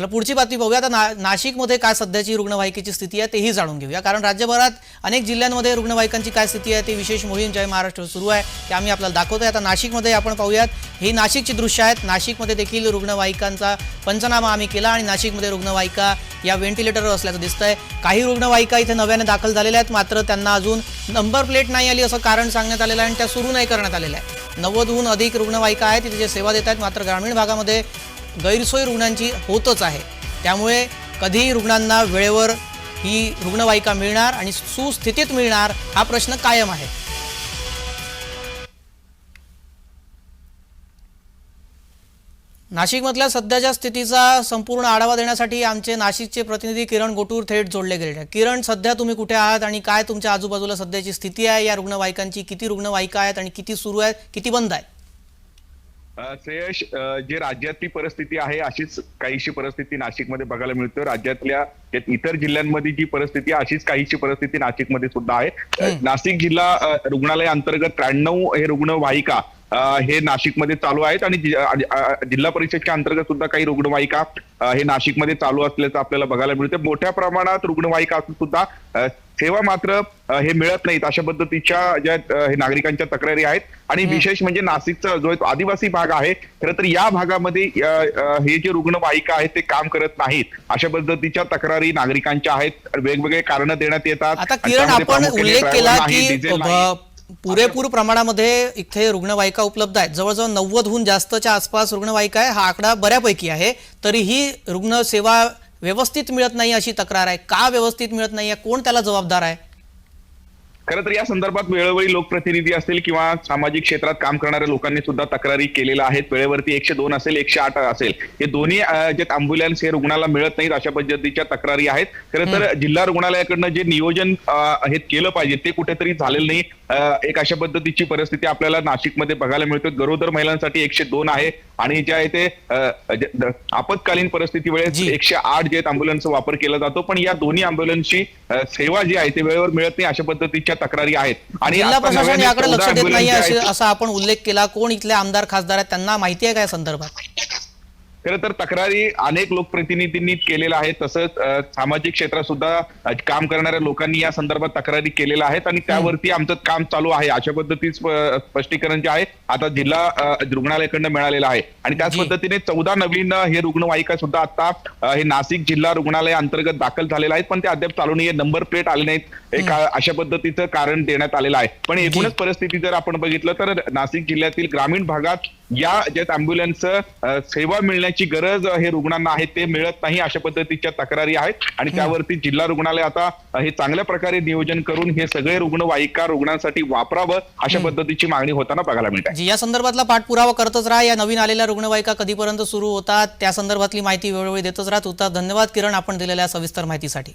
त्याला पुढची बातमी पाहूया आता ना नाशिकमध्ये काय सध्याची रुग्णवाहिकेची स्थिती आहे तेही जाणून घेऊया. कारण राज्यभरात अनेक जिल्ह्यांमध्ये रुग्णवाहिकांची काय स्थिती आहे ती विशेष मोहीम जय महाराष्ट्र सुरू आहे ते आम्ही आपल्याला दाखवतोय. आता नाशिकमध्ये आपण पाहूयात ही नाशिकची दृश्य आहेत. नाशिकमध्ये देखील रुग्णवाहिकांचा पंचनामा आम्ही केला आणि नाशिकमध्ये रुग्णवाहिका या व्हेंटिलेटरवर असल्याचं दिसतंय. काही रुग्णवाहिका इथे नव्याने दाखल झालेल्या आहेत मात्र त्यांना अजून नंबर प्लेट नाही आली असं कारण सांगण्यात आलेलं आहे आणि त्या सुरू नाही करण्यात आलेल्या आहे नव्वदहून अधिक रुग्णवाहिका आहेत तिथे जे सेवा देत आहेत मात्र ग्रामीण भागामध्ये गैरसोय रुग्णांची होतच आहे. त्यामुळे कधीही रुग्णांना वेळेवर ही रुग्णवाहिका मिळणार आणि सुस्थितीत मिळणार हा प्रश्न कायम आहे. नाशिकमधल्या सध्याच्या स्थितीचा संपूर्ण आढावा देण्यासाठी आमचे नाशिकचे प्रतिनिधी किरण गोटूर थेट जोडले गेले. आहेत किरण सध्या तुम्ही कुठे आहात आणि काय तुमच्या आजूबाजूला सध्याची स्थिती आहे? या रुग्णवाहिकांची किती रुग्णवाहिका आहेत आणि किती सुरू आहेत? किती बंद आहेत? श्रेयश जे राज्यातली परिस्थिती आहे अशीच काहीशी परिस्थिती नाशिकमध्ये बघायला मिळते राज्यातल्या इतर जिल्ह्यांमध्ये जी परिस्थिती आहे अशीच काहीशी परिस्थिती नाशिकमध्ये सुद्धा आहे. नाशिक जिल्हा रुग्णालय अंतर्गत त्र्याण्णव हे रुग्णवाहिका हे नाशिकमध्ये चालू आहेत आणि जिल्हा परिषदच्या अंतर्गत सुद्धा काही रुग्णवाहिका हे नाशिकमध्ये चालू असल्याचं आपल्याला बघायला मिळते. मोठ्या प्रमाणात रुग्णवाहिका असून सुद्धा सेवा मात्र हे मिळत नाहीत अशा पद्धतीच्या ज्या हे नागरिकांच्या तक्रारी आहेत. आणि विशेष म्हणजे नाशिकचा जो एक आदिवासी भाग आहे खरं तर या भागामध्ये हे जे रुग्णवाहिका आहेत ते काम करत नाहीत. अशा पद्धतीच्या तक्रारी नागरिकांच्या आहेत. वेगवेगळे कारण देण्यात येतात. आपण उल्लेख केला की पुरेपूर प्रमाणामध्ये इथे रुग्णवाहिका उपलब्ध आहेत. जवळजवळ नव्वदहून जास्तच्या आसपास रुग्णवाहिका आहे. हा आकडा बऱ्यापैकी आहे. तरीही रुग्णसेवा व्यवस्थित मिळत नाही अशी तक्रार आहे. का व्यवस्थित मिळत नाही आहे कोण त्याला जबाबदार आहे? खरं तर या संदर्भात वेळोवेळी लोकप्रतिनिधी असतील किंवा सामाजिक क्षेत्रात काम करणाऱ्या लोकांनी सुद्धा तक्रारी केलेल्या आहेत. वेळेवरती एकशे दोन असेल एकशे आठ असेल. हे दोन्ही जे अँब्युलन्स हे रुग्णाला मिळत नाहीत अशा पद्धतीच्या तक्रारी आहेत. खरं तर जिल्हा रुग्णालयाकडनं जे नियोजन हे केलं पाहिजे ते कुठेतरी झालेलं नाही. एक अशा पद्धतीची परिस्थिती आपल्याला नाशिकमध्ये बघायला मिळते. गरोदर महिलांसाठी एकशे दोन आहे. आणि जे आहे ते आपत्कालीन परिस्थिती वेळेस. एकशे आठ जे अँब्युलन्सचा वापर केला जातो पण या दोन्ही अँब्युलन्सची सेवा जी आहे ते वेळेवर मिळत नाही अशा पद्धतीच्या तक्रारी आहेत. आणि जिल्हा प्रशासन याकडे 14 लक्ष देत नाही असा आपण उल्लेख केला. कोण इथले आमदार खासदार आहेत त्यांना माहिती आहे का या संदर्भात? खरं तर तक्रारी अनेक लोकप्रतिनिधींनी केलेल्या आहेत. तसंच सामाजिक क्षेत्रात सुद्धा काम करणाऱ्या लोकांनी या संदर्भात तक्रारी केलेल्या आहेत आणि त्यावरती आमचं काम चालू आहे. अशा पद्धती स्पष्टीकरण जे आहे आता जिल्हा रुग्णालयाकडनं मिळालेलं आहे. आणि त्याच. पद्धतीने चौदा नवीन हे रुग्णवाहिका सुद्धा आता हे नाशिक जिल्हा रुग्णालय अंतर्गत दाखल झालेले आहेत पण ते अद्याप चालू नाही नंबर प्लेट आले नाहीत. एक अशा पद्धतीचं कारण देण्यात आलेलं आहे. पण एकूणच परिस्थिती जर आपण बघितलं तर नाशिक जिल्ह्यातील ग्रामीण भागात या ज्यात अँब्युलन्स सेवा मिळण्याची गरज हे रुग्णांना आहे ते मिळत नाही अशा पद्धतीच्या तक्रारी आहेत. आणि त्यावरती जिल्हा रुग्णालय आता हे चांगल्या प्रकारे नियोजन करून हे सगळे रुग्णवाहिका रुग्णांसाठी वापरावं अशा पद्धतीची मागणी होताना बघायला मिळते जी या संदर्भातला पाठपुरावा करतच राहा. या नवीन आलेल्या रुग्णवाहिका कधीपर्यंत सुरू होतात त्या संदर्भातली माहिती वेळोवेळी देतच राहत होता धन्यवाद किरण आपण दिलेल्या सविस्तर माहितीसाठी.